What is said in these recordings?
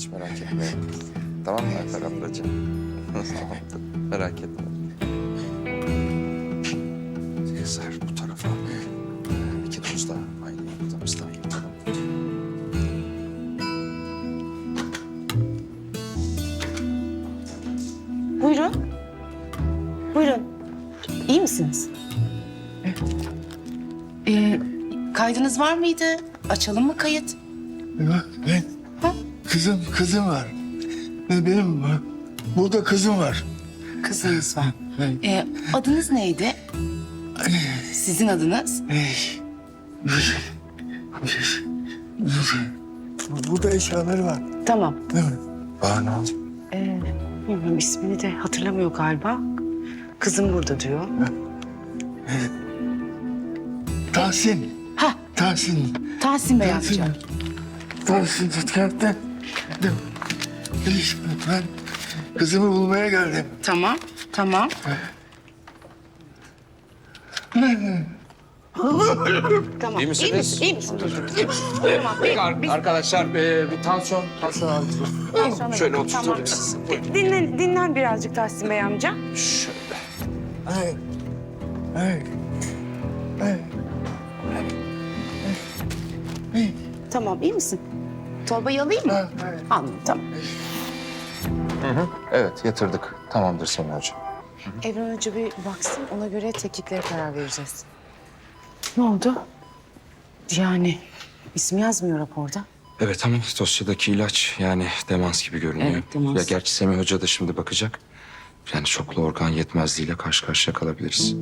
Hiç merak etme. tamam mı Ayfer ablacığım? Tamamdır. Merak etme. Eser bu tarafa. Ee, İki doz daha aynı. Tamam. Buyurun. Buyurun. İyi misiniz? Ee, kaydınız var mıydı? Açalım mı kayıt? Ha? Kızım, kızım var. Benim burada kızım var. Kızınız var. Ee, adınız neydi? Sizin adınız? Burada eşyaları var. Tamam. Değil mi? Banu. Ee, bilmiyorum ismini de hatırlamıyor galiba. Kızım burada diyor. Tahsin. Ha, Tahsin. Tahsin Bey Tahsin. amca. Tahsin Tutkent'ten. Ben kızımı bulmaya geldim. Tamam, tamam. tamam. İyi misiniz? İyi misin? İyi misin? tamam. Bir, bir, Arkadaşlar e, bir tansiyon, tansiyon aleti. Şöyle oturtalım sizi. dinlen, dinlen birazcık Tahsin Bey amca. Şöyle. Ay. Ay. Ay. Ay. Tamam, iyi misin? Torbayı alayım mı? Ay. Anladım, tamam. Evet yatırdık. Tamamdır Semih Hocam. Evren Hoca bir baksın, ona göre tekniklere karar vereceğiz. Ne oldu? Yani isim yazmıyor raporda. Evet ama dosyadaki ilaç yani demans gibi görünüyor. Evet, demans. Ya gerçi Semih Hoca da şimdi bakacak. Yani çoklu organ yetmezliğiyle karşı karşıya kalabiliriz.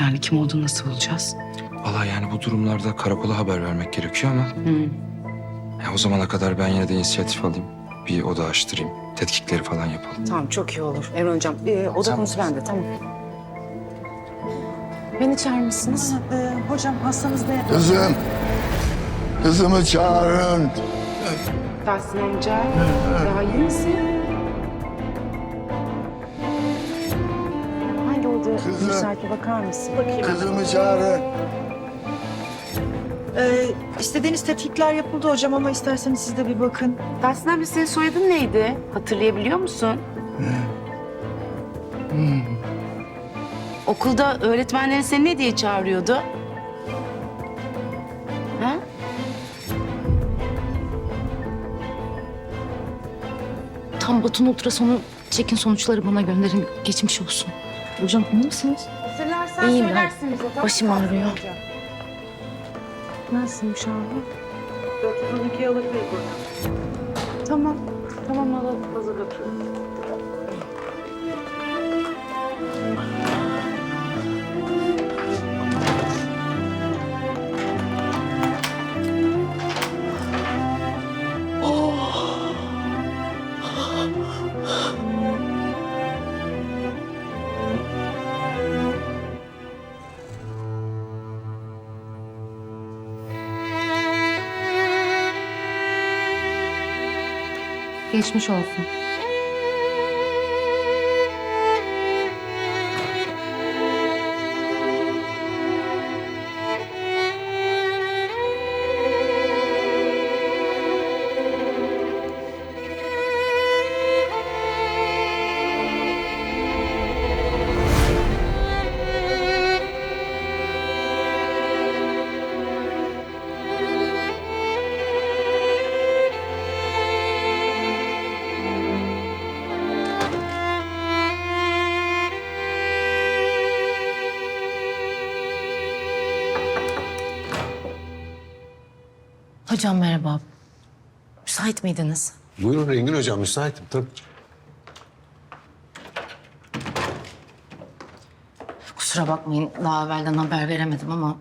Yani kim olduğunu nasıl bulacağız? Valla yani bu durumlarda karakola haber vermek gerekiyor ama... Ya o zamana kadar ben yine de inisiyatif alayım. Bir oda açtırayım. Tetkikleri falan yapalım. Tamam, çok iyi olur. Evren Hocam, ee, oda Tamam. konusu bende, tamam. Beni çağırır mısınız? hocam hastanız ne? Kızım. Kızımı çağırın. Tahsin amca, daha iyi misin? Hangi oda Kızım. müsaite bakar mısın? Bakayım. Kızımı çağırın. Ee, istediğiniz tetkikler yapıldı hocam ama isterseniz siz de bir bakın. Tahsin amca senin soyadın neydi? Hatırlayabiliyor musun? Okulda öğretmenlerin seni ne diye çağırıyordu? Ha? Tam Batu'nun ultrasonu çekin sonuçları bana gönderin. Geçmiş olsun. Hocam iyi misiniz? Hatırlarsan İyiyim ben. söylersin bize. tamam mı Başım ağrıyor. Amca? Nasılmış abi? 412 alıp bir Tamam. Tamam alalım. Geçmiş olsun. Hocam merhaba. Müsait miydiniz? Buyurun Engin Hocam müsaitim tabii. Kusura bakmayın daha evvelden haber veremedim ama...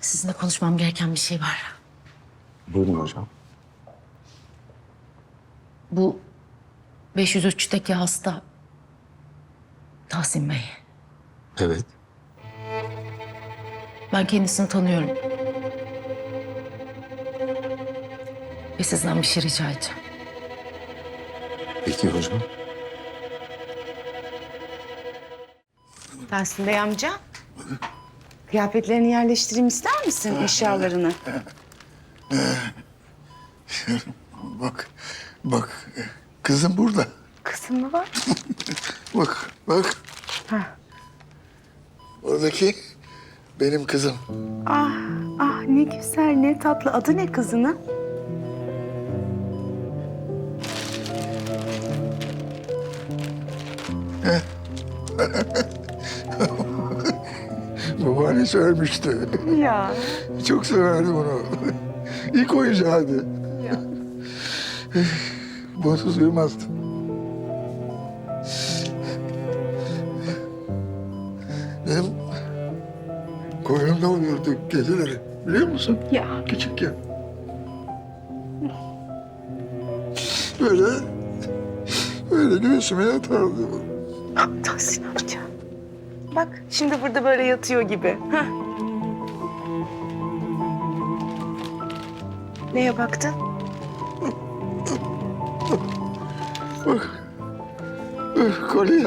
...sizinle konuşmam gereken bir şey var. Buyurun hocam. Bu 503'teki hasta Tahsin Bey. Evet. Ben kendisini tanıyorum. Ve sizden bir şey rica edeceğim. Peki hocam. Tahsin Bey amca. Kıyafetlerini yerleştireyim ister misin eşyalarını? Bak, bak. Kızım burada. Kızım mı var? Bak, bak. Ha. Oradaki benim kızım. Ah, ah ne güzel, ne tatlı. Adı ne kızının? Ölmüştü. Ya. Çok severdim onu. İlk oyuncağıydı. Bunsuz uyumazdı. Benim koynumda uyurdu geceleri. Biliyor musun? Ya. Küçükken. Böyle, böyle göğsüme yatardı. Ah, Tahsin amca. Bak şimdi burada böyle yatıyor gibi. Hah. Neye baktın? Bak, bak kolye.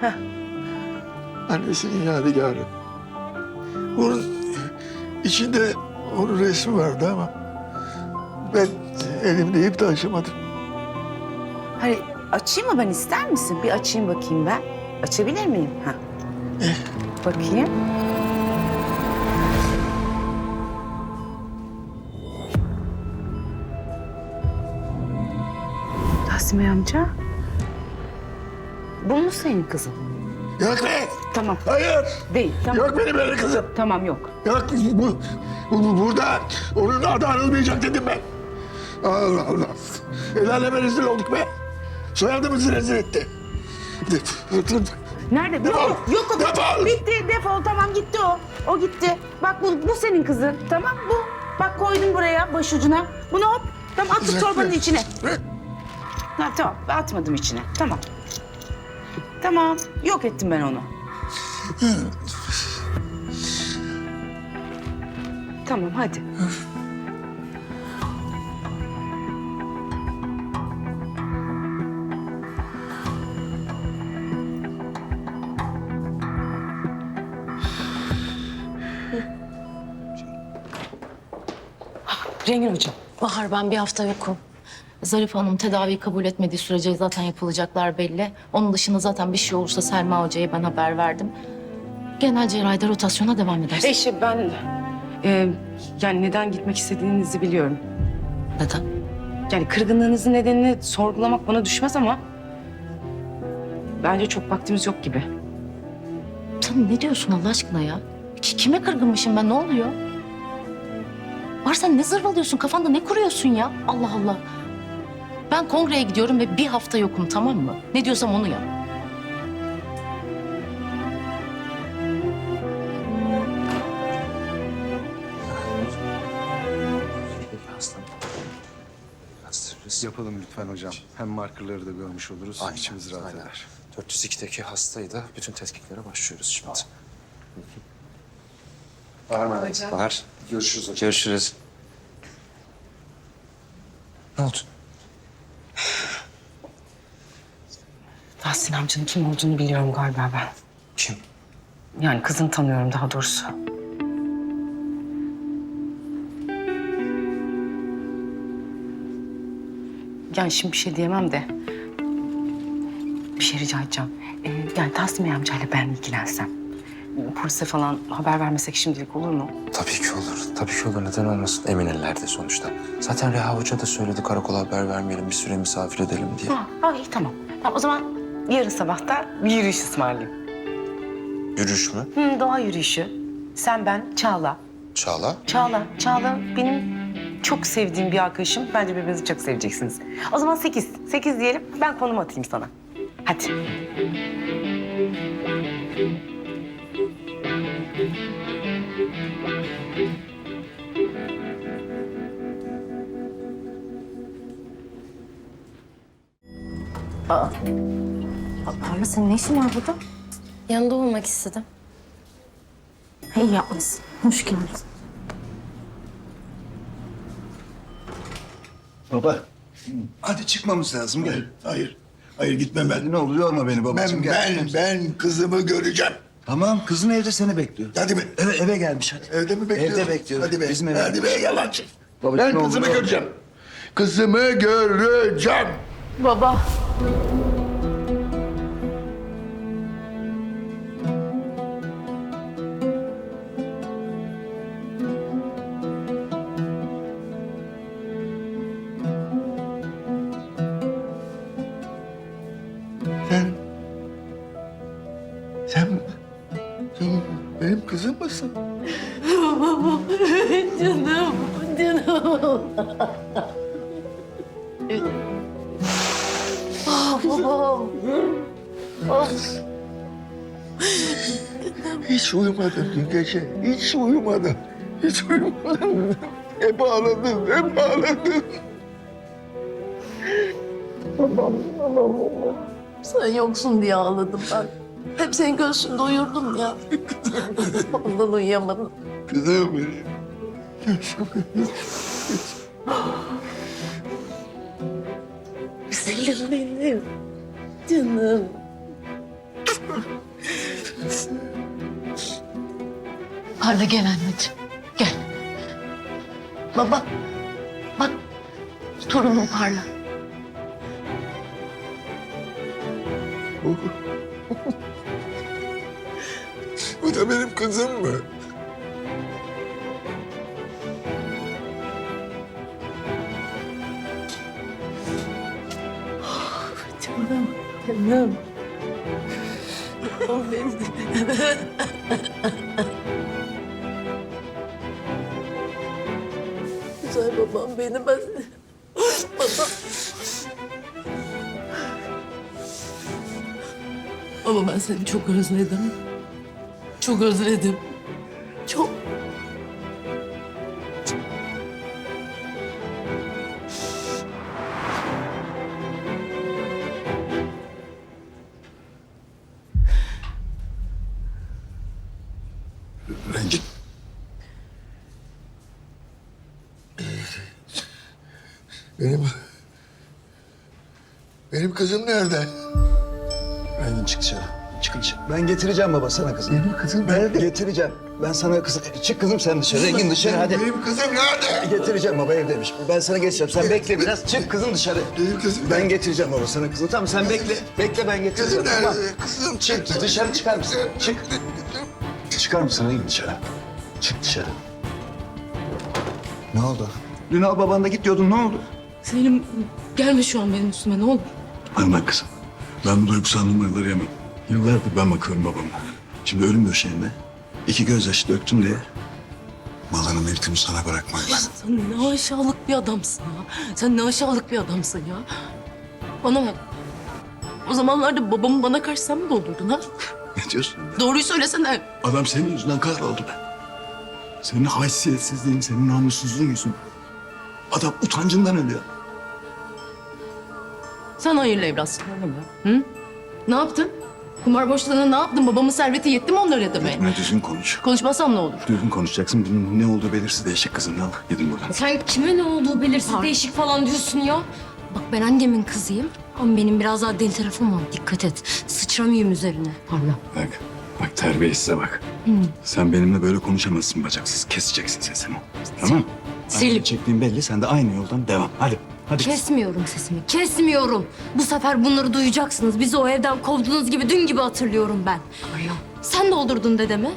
Heh. Annesinin yadigarı. Onun içinde onun resmi vardı ama ben elimde ip taşımadım. Hani açayım mı ben ister misin? Bir açayım bakayım ben. Açabilir miyim? Ha. Bakayım. Bey amca. Bu mu senin kızın? Yok be! Tamam. Hayır! Değil. Tamam. Yok benim öyle kızım. Tamam yok. Yok bu, bu, bu- burada onun adı anılmayacak dedim ben. Allah Allah. El aleme rezil olduk be. Soyadımızı rezil etti. Nerede? Defol. Yok, yok o. Defol. Bitti, defol. Tamam gitti o. O gitti. Bak bu, bu senin kızın. Tamam bu. Bak koydum buraya başucuna. Bunu hop. Tamam at şu torbanın içine. Ha, tamam atmadım içine. Tamam. Tamam. Yok ettim ben onu. tamam hadi. Rengin hocam. Bahar ben bir hafta yokum. Zarif Hanım tedaviyi kabul etmediği sürece zaten yapılacaklar belli. Onun dışında zaten bir şey olursa Selma Hoca'ya ben haber verdim. Genel cerrahide rotasyona devam edersin. Eşi ben e, yani neden gitmek istediğinizi biliyorum. Neden? Yani kırgınlığınızın nedenini sorgulamak bana düşmez ama bence çok vaktimiz yok gibi. Sen ne diyorsun Allah aşkına ya? Ki- Kime kırgınmışım ben ne oluyor? Var sen ne zırvalıyorsun kafanda ne kuruyorsun ya? Allah Allah. Ben kongreye gidiyorum ve bir hafta yokum tamam mı? Ne diyorsam onu yap. Yapalım lütfen hocam. Hem markerları da görmüş oluruz. Aynen, İçimiz rahat aynen. eder. 402'deki hastayı da bütün tetkiklere başlıyoruz şimdi. Bahar. Görüşürüz hocam. Görüşürüz. Ne oldu? Tahsin amcanın kim olduğunu biliyorum galiba ben. Kim? Yani kızını tanıyorum daha doğrusu. Yani şimdi bir şey diyemem de bir şey rica edeceğim. Ee, yani Tahsin Bey amcayla ben ilgilensem. Polise falan haber vermesek şimdilik olur mu? Tabii ki olur. Tabii ki olur. Neden olmasın? Emin ellerde sonuçta. Zaten Reha Hoca da söyledi karakola haber vermeyelim, bir süre misafir edelim diye. Ha, ha iyi tamam. Tamam o zaman yarın sabahta bir yürüyüş ısmarlayayım. Yürüyüş mü? Hı, doğa yürüyüşü. Sen, ben, Çağla. Çağla. Çağla, Çağla benim çok sevdiğim bir arkadaşım. Bence birbirinizi çok seveceksiniz. O zaman sekiz. Sekiz diyelim. Ben konum atayım sana. Hadi. Parla senin ne işin var burada? Yanında olmak istedim. İyi yapmışsın. Hoş geldin. Baba, hadi çıkmamız lazım gel. Hayır, hayır gitmem ben. Ne olur yorma beni babacığım Ben, gel. ben, ben kızımı göreceğim. Tamam, kızın evde seni bekliyor. Hadi be. Eve, eve gelmiş hadi. Evde mi bekliyor? Evde bekliyor. Hadi be. Bizim eve Hadi be yalancı. Babacığım, ben kızımı göreceğim. kızımı göreceğim. Baba. Sen, sen, sen benim kızım mısın? Hiç uyumadım dün gece. Hiç uyumadım. Hiç uyumadım. Hep ağladım, hep ağladım. Sen yoksun diye ağladım ben. Hep senin göğsünde uyurdum ya. Ondan uyuyamadım. Kızım benim. Güzelim benim. Canım. Parla gel anneciğim. Gel. Baba. Bak. Torunum parla. Bu, bu da benim kızım mı? Canım. Canım. O benim. Baba ben seni çok özledim. Çok özledim. Çok. Getireceğim baba sana kızı. Benim kızım nerede? Getireceğim. Ben sana kızı... Çık kızım sen dışarı. Engin dışarı hadi. Benim kızım nerede? Getireceğim baba evdeymiş. Ben sana geçeceğim. Sen bekle biraz. Çık kızım dışarı. Benim kızım Ben getireceğim baba sana kızını. Tamam sen bekle. Bekle ben getireceğim. Kızım Tamam. nerede? Kızım Çık dışarı çıkar mısın? Çık. Çıkar mısın Engin dışarı? Çık dışarı. Ne oldu? Dün al babanla git diyordun ne oldu? Selim gelme şu an benim üstüme ne olur. Bana kızım. Ben bu duygusal numaraları yemem. Yıllardır ben bakıyorum babama. Şimdi ölüm döşeğinde iki gözyaşı döktüm diye malının mülkünü sana bırakmayız. Sen ne aşağılık bir adamsın ya. Sen ne aşağılık bir adamsın ya. Bana bak. O zamanlarda babamı bana karşı sen mi doldurdun ha? Ne diyorsun? Doğruyu söylesene. Adam senin yüzünden kahroldu be. Senin haysiyetsizliğin, senin namussuzluğun yüzünden. Adam utancından ölüyor. Sen hayırlı evlatsın öyle mi? Hı? Ne yaptın? Kumar borçlarına ne yaptın? Babamın serveti yetti mi onları ödemeye? Ne düzgün konuş. Konuşmasam ne olur? Düzgün konuşacaksın. Bunun ne olduğu belirsiz değişik kızım. Al gidin buradan. Sen kime ne olduğu belirsiz Pardon. değişik falan diyorsun ya. Bak ben annemin kızıyım ama benim biraz daha deli tarafım var. Dikkat et. Sıçramayayım üzerine. Parla. Bak, bak terbiyesize bak. Sen benimle böyle konuşamazsın bacaksız. Keseceksin sesini. Tamam Selim. Aynı çektiğin belli. Sen de aynı yoldan devam. Hadi. Hadi. Kesmiyorum sesimi. Kesmiyorum. Bu sefer bunları duyacaksınız. Bizi o evden kovduğunuz gibi dün gibi hatırlıyorum ben. Sen doldurdun dedemi.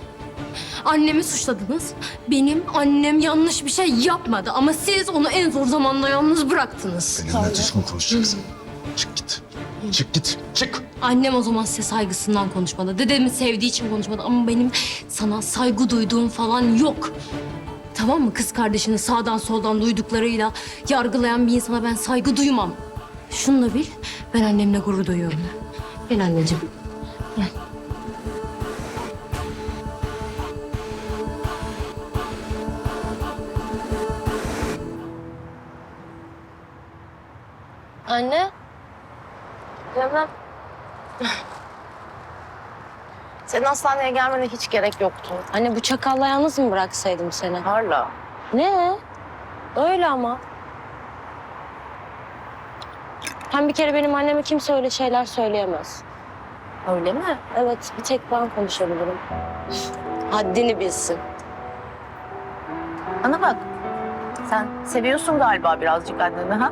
Annemi suçladınız. Benim annem yanlış bir şey yapmadı ama siz onu en zor zamanda yalnız bıraktınız. Benimle düzgün konuşacaksın. Çık git. Çık git. Çık. Annem o zaman size saygısından konuşmadı. Dedemi sevdiği için konuşmadı ama benim sana saygı duyduğum falan yok. Tamam mı? Kız kardeşini sağdan soldan duyduklarıyla yargılayan bir insana ben saygı duymam. Şunu da bil, ben annemle gurur duyuyorum. Gel anneciğim. Gel. Anne. Cemre. Senin hastaneye gelmene hiç gerek yoktu. Anne bu çakalla yalnız mı bıraksaydım seni? Hala. Ne? Öyle ama. Hem bir kere benim anneme kimse öyle şeyler söyleyemez. Öyle mi? Evet, bir tek ben konuşabilirim. Haddini bilsin. Bana bak. Sen seviyorsun galiba birazcık anneni ha?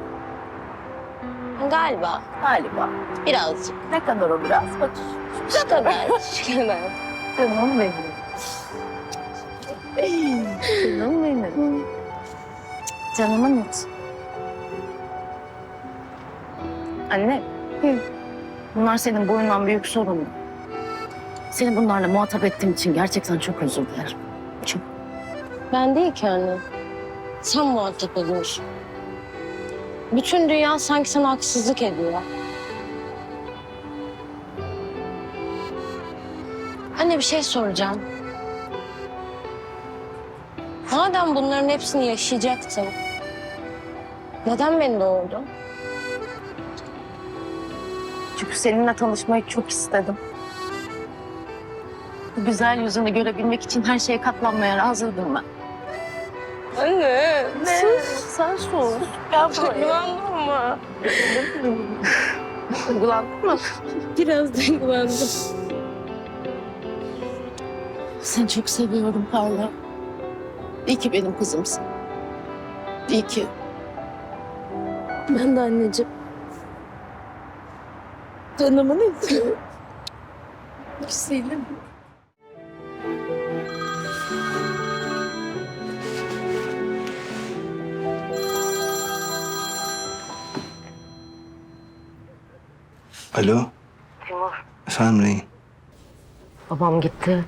Galiba. Galiba. Birazcık. Ne kadar o biraz? Bak Şu kadar. Şu kadar. canım benim. canım benim. Canımın içi. Anne. Bunlar senin boyundan büyük sorunun. Seni bunlarla muhatap ettiğim için gerçekten çok özür dilerim. Çok. Ben değil ki anne. Sen muhatap oluyorsun. Bütün dünya sanki sana haksızlık ediyor. Anne bir şey soracağım. Madem bunların hepsini yaşayacaktın, neden beni doğurdun? Çünkü seninle tanışmayı çok istedim. Bu güzel yüzünü görebilmek için her şeye katlanmaya razıydım ben. Anne, Ne? Sen sus. Gel buraya. Duygulandın mı? Duygulandın mı? Biraz duygulandım. Seni çok seviyorum Parla. İyi ki benim kızımsın. İyi ki. Ben de anneciğim. Canımın içi. Güzelim. Alo. Efendim Reyin. Babam gitti.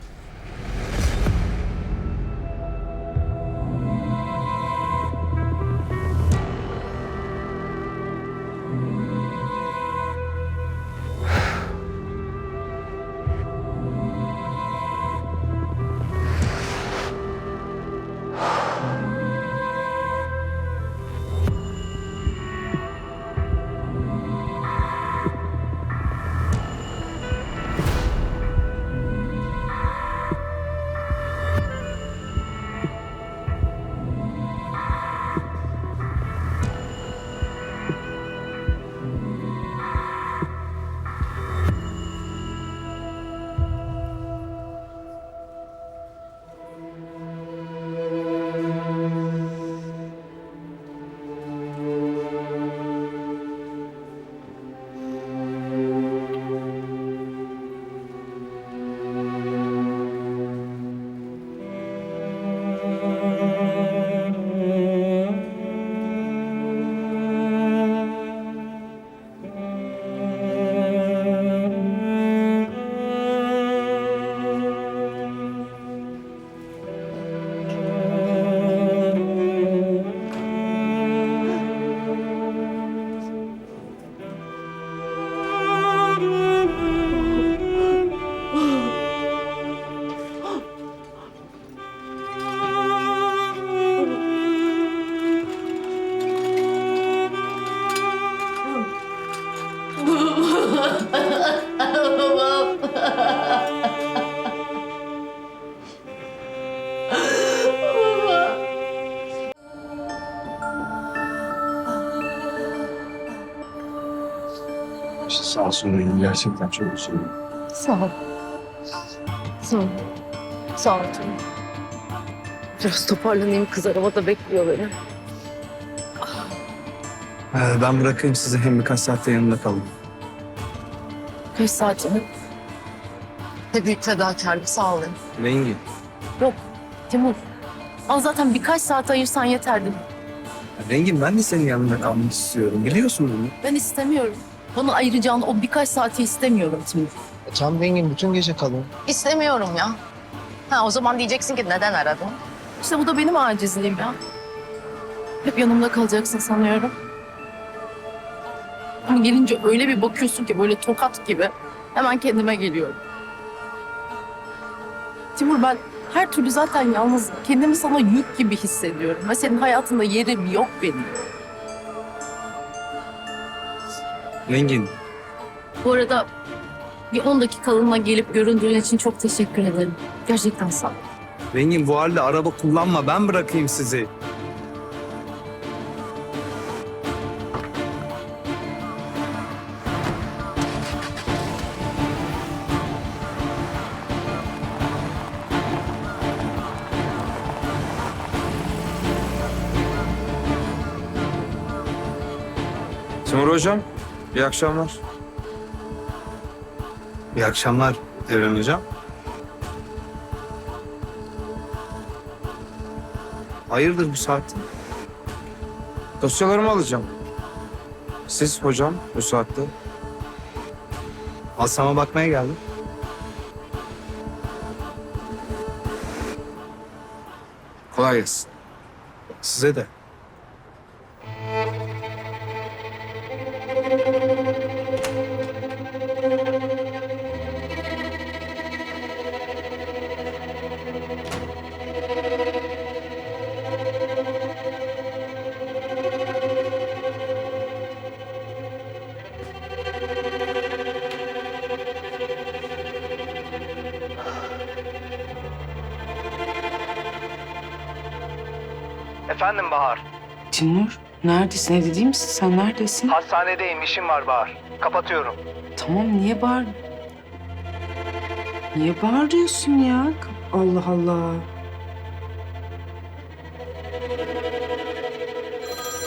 Reyin. Gerçekten çok üzüldüm. Sağ ol. Sağ ol. Sağ ol canım. Biraz toparlanayım. Kız arabada bekliyor beni. Ee, ben bırakayım sizi hem birkaç saatte yanımda kalın. Kaç saat canım? Ne büyük fedakarlık. Sağ olun. Rengin. Yok Timur. Al zaten birkaç saat ayırsan yeterdi. Rengin ben de senin yanında kalmak istiyorum. Biliyorsun bunu. Ben istemiyorum. Bana ayıracağın o birkaç saati istemiyorum Timur. Tam Rengin bütün gece kalın. İstemiyorum ya. Ha o zaman diyeceksin ki neden aradın? İşte bu da benim acizliğim ya. Hep yanımda kalacaksın sanıyorum. Ama gelince öyle bir bakıyorsun ki böyle tokat gibi. Hemen kendime geliyorum. Timur ben her türlü zaten yalnız kendimi sana yük gibi hissediyorum. Ve senin hayatında yerim yok benim. Rengin. Bu arada bir 10 dakikalığına gelip göründüğün için çok teşekkür ederim. Gerçekten sağ ol. Rengin bu halde araba kullanma ben bırakayım sizi. Timur Hocam, iyi akşamlar. İyi akşamlar Evren Hocam. Hayırdır bu saatte? Dosyalarımı alacağım. Siz hocam bu saatte. Aslan'a bakmaya geldim. Kolay gelsin. Size de. Neredesin? Evde değil misin? Sen neredesin? Hastanedeyim, işim var Bahar. Kapatıyorum. Tamam niye bağır... Niye bağırıyorsun ya? Allah Allah.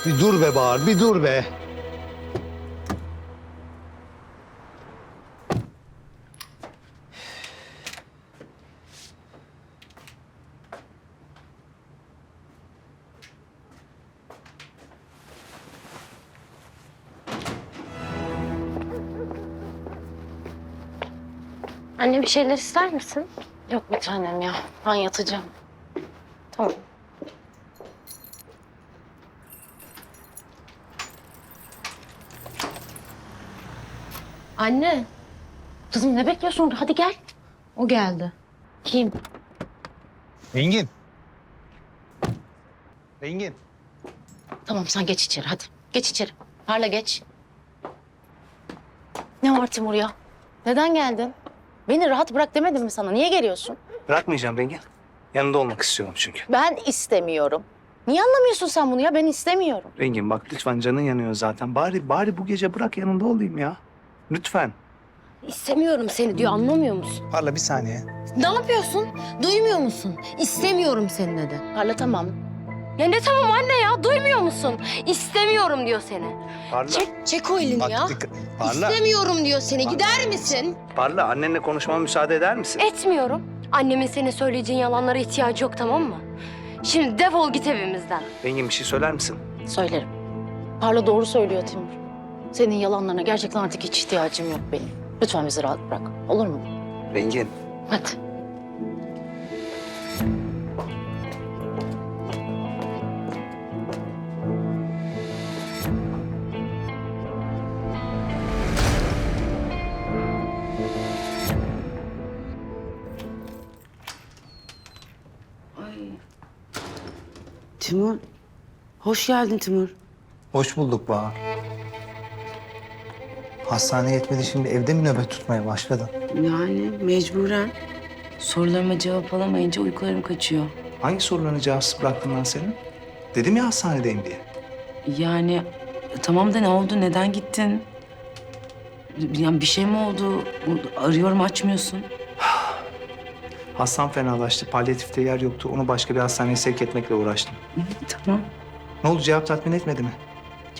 Bir dur be Bahar, bir dur be. Bir şeyler ister misin? Yok bir tanem ya. Ben yatacağım. Tamam. Anne. Kızım ne bekliyorsun? Hadi gel. O geldi. Kim? Engin. Engin. Tamam sen geç içeri hadi. Geç içeri. Parla geç. Ne var Timur ya? Neden geldin? Beni rahat bırak demedim mi sana? Niye geliyorsun? Bırakmayacağım Engin. Yanında olmak istiyorum çünkü. Ben istemiyorum. Niye anlamıyorsun sen bunu ya? Ben istemiyorum. Engin bak lütfen canın yanıyor zaten. Bari bari bu gece bırak yanında olayım ya. Lütfen. İstemiyorum seni diyor anlamıyor musun? Parla bir saniye. Ne yapıyorsun? Duymuyor musun? İstemiyorum seni dedi. Parla tamam. Ya ne tamam anne ya duymuyor musun? İstemiyorum diyor seni. Parla. Çek, çek o elini Bak ya. Parla. İstemiyorum diyor seni. Gider misin? Parla annenle konuşmama müsaade eder misin? Etmiyorum. Annemin senin söyleyeceğin yalanlara ihtiyacı yok tamam mı? Şimdi defol git evimizden. Engin bir şey söyler misin? Söylerim. Parla doğru söylüyor Timur. Senin yalanlarına gerçekten artık hiç ihtiyacım yok benim. Lütfen bizi rahat bırak. Olur mu? Engin. Hadi. Timur. Hoş geldin Timur. Hoş bulduk Bahar. Hastane yetmedi şimdi evde mi nöbet tutmaya başladın? Yani mecburen. Sorularıma cevap alamayınca uykularım kaçıyor. Hangi sorularını cevapsız bıraktım ben senin? Dedim ya hastanedeyim diye. Yani tamam da ne oldu? Neden gittin? Yani bir şey mi oldu? Arıyorum açmıyorsun. Hastam fenalaştı. Palyatifte yer yoktu. Onu başka bir hastaneye sevk etmekle uğraştım. Tamam. Ne oldu cevap tatmin etmedi mi?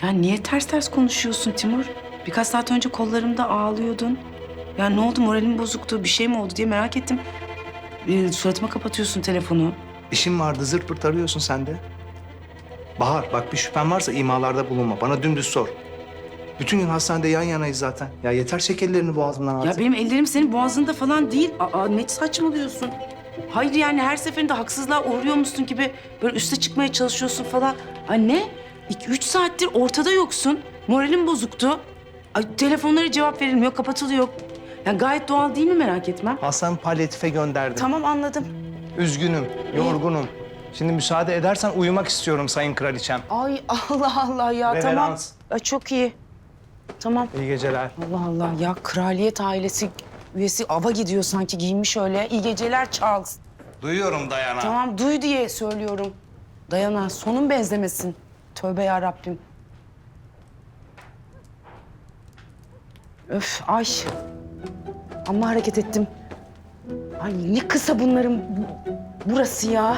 Ya niye ters ters konuşuyorsun Timur? Birkaç saat önce kollarımda ağlıyordun. Ya ne oldu moralim bozuktu bir şey mi oldu diye merak ettim. Ee, suratıma kapatıyorsun telefonu. İşim vardı zırt pırt arıyorsun sen de. Bahar bak bir şüphen varsa imalarda bulunma. Bana dümdüz sor. Bütün gün hastanede yan yanayız zaten. Ya yeter çek ellerini boğazımdan artık. Ya benim ellerim senin boğazında falan değil. Aa ne saçmalıyorsun? Hayır yani her seferinde haksızlığa uğruyormuşsun gibi böyle üste çıkmaya çalışıyorsun falan. Anne, iki, üç saattir ortada yoksun. Moralim bozuktu. Ay, telefonlara cevap verilmiyor, kapatılıyor. Yani gayet doğal değil mi merak etme. Hastamı palyatife gönderdim. Tamam anladım. Üzgünüm, yorgunum. Şimdi müsaade edersen uyumak istiyorum Sayın Kraliçem. Ay Allah Allah ya tamam. Reverans. Ay, çok iyi. Tamam. İyi geceler. Allah Allah ya kraliyet ailesi üyesi ava gidiyor sanki giyinmiş öyle. İyi geceler Charles. Duyuyorum Dayana. Tamam duy diye söylüyorum. Dayana sonun benzemesin. Tövbe ya Rabbim. Öf ay. Amma hareket ettim. Ay ne kısa bunların bu- burası ya.